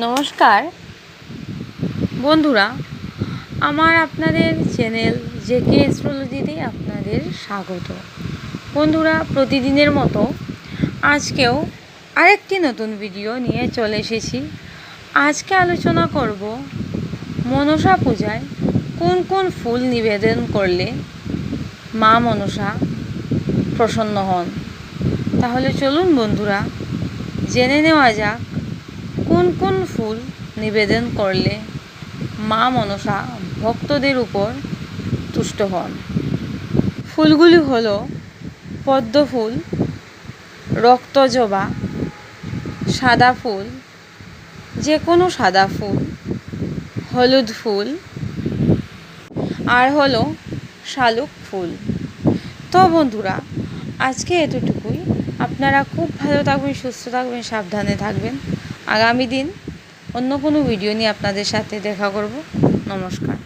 নমস্কার। বন্ধুরা, আমার আপনাদের চ্যানেল জে কে অ্যাস্ট্রোলজিতে আপনাদের স্বাগত। বন্ধুরা, প্রতিদিনের মতো আজকেও আরেকটি নতুন ভিডিও নিয়ে চলে এসেছি। আজকে আলোচনা করব মনসা পূজায় কোন কোন ফুল নিবেদন করলে মা মনসা প্রসন্ন হন। তাহলে চলুন বন্ধুরা, জেনে নেওয়া যাক কোন কোন ফুল নিবেদন করলে মা মনসা ভক্তদের উপর তুষ্ট হন? ফুলগুলি হল পদ্ম ফুল রক্তজবা সাদা ফুল, যে কোনো সাদা ফুল, হলুদ ফুল, আর হলো শালুক ফুল। তো বন্ধুরা, আজকে এতটুকুই। আপনারা খুব ভালো থাকবেন, সুস্থ থাকবেন, সাবধানে থাকবেন। আগামী দিন অন্য কোনো ভিডিও নিয়ে আপনাদের সাথে দেখা করব। নমস্কার।